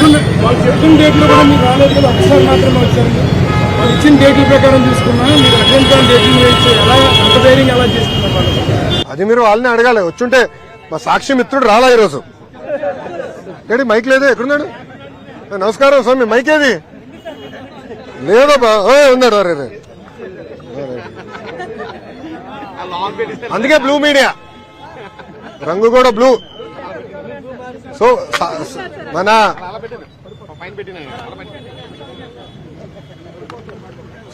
కాకుండా వాళ్ళు చెప్పిన డేట్లు కూడా మీకు రాలేదు కదా ఒకసారి మాత్రమే వచ్చారండి వాళ్ళు ఇచ్చిన డేట్ల ప్రకారం తీసుకున్నా మీరు అటెండ్ కాని డేటింగ్ చేయొచ్చు ఎలా అంత ధైర్యం ఎలా చేస్తున్నారు వాళ్ళు? అది మీరు వాళ్ళని అడగాలి. వచ్చుంటే మా సాక్షి మిత్రుడు రాలా ఈరోజు. ఏడి మైక్ లేదే? ఎక్కడున్నాడు? నమస్కారం స్వామి మైక్ ఏది? లేదా ఓ ఉన్నాడు అరే అందుకే బ్లూ మీడియా. రంగు కూడా బ్లూ. సో మన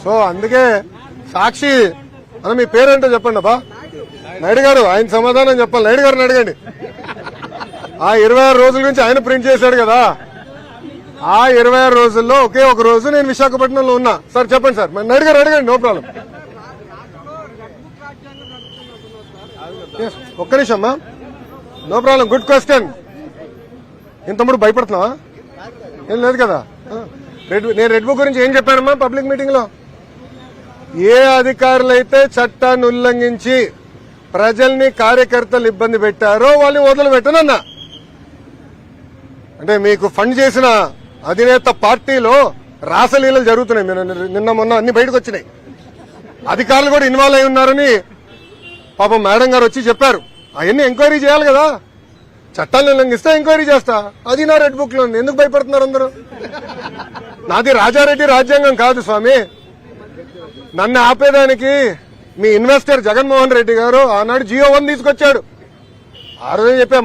సో అందుకే సాక్షి అని మీ పేరేంటో చెప్పండి అబ్బా. నాయుడు గారు ఆయన సమాధానం చెప్పాలి. నాయుడు గారిని అడగండి. ఆ ఇరవై ఆరు రోజుల నుంచి ఆయన ప్రింట్ చేశాడు కదా. ఆ ఇరవై ఆరు రోజుల్లో ఒకే ఒక రోజు నేను విశాఖపట్నంలో ఉన్నా. సార్ చెప్పండి సార్. మరి నాయుడు గారు అడగండి నో ప్రాబ్లం. ఒక్క నిమిషం అమ్మా. No problem. Good question. ఇంత తమ్ముడు భయపడుతున్నావా? ఏం లేదు కదా. రెడ్ నేను రెడ్ బుక్ గురించి ఏం చెప్పానమ్మా పబ్లిక్ మీటింగ్లో? ఏ అధికారులైతే చట్టాన్ని ఉల్లంఘించి ప్రజల్ని కార్యకర్తలు ఇబ్బంది పెట్టారో వాళ్ళని వదిలిపెట్టనన్నా అంటే మీకు ఫండ్ చేసిన అధినేత పార్టీలో రాసలీలలు జరుగుతున్నాయి. నిన్న మొన్న అన్ని బయటకు వచ్చినాయి. అధికారులు కూడా ఇన్వాల్వ్ అయి ఉన్నారని పాపం మేడం గారు వచ్చి చెప్పారు. అవన్నీ ఎంక్వైరీ చేయాలి కదా. చట్టాలను ఉల్లంఘిస్తే ఎంక్వైరీ చేస్తా. అది నా రెడ్ బుక్లో ఉంది. ఎందుకు భయపడుతున్నారు అందరూ? నాది రాజారెడ్డి రాజ్యాంగం కాదు స్వామి. నన్ను ఆపేదానికి మీ ఇన్వెస్టర్ జగన్మోహన్ రెడ్డి గారు ఆనాడు జియో వన్ తీసుకొచ్చాడు. ఆ రోజే చెప్పా?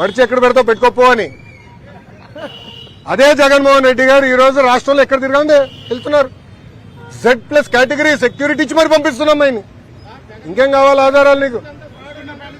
మడిచి ఎక్కడ పెడతావు? పెట్టుకోపో అని. అదే జగన్మోహన్ రెడ్డి గారు ఈ రోజు రాష్ట్రంలో ఎక్కడ తిరగండి వెళ్తున్నారు. జెడ్ ప్లస్ కేటగిరీ సెక్యూరిటీ ఇచ్చి మరి పంపిస్తున్నాం ఆయన ఇంకేం కావాలి ఆధారాలు నీకు?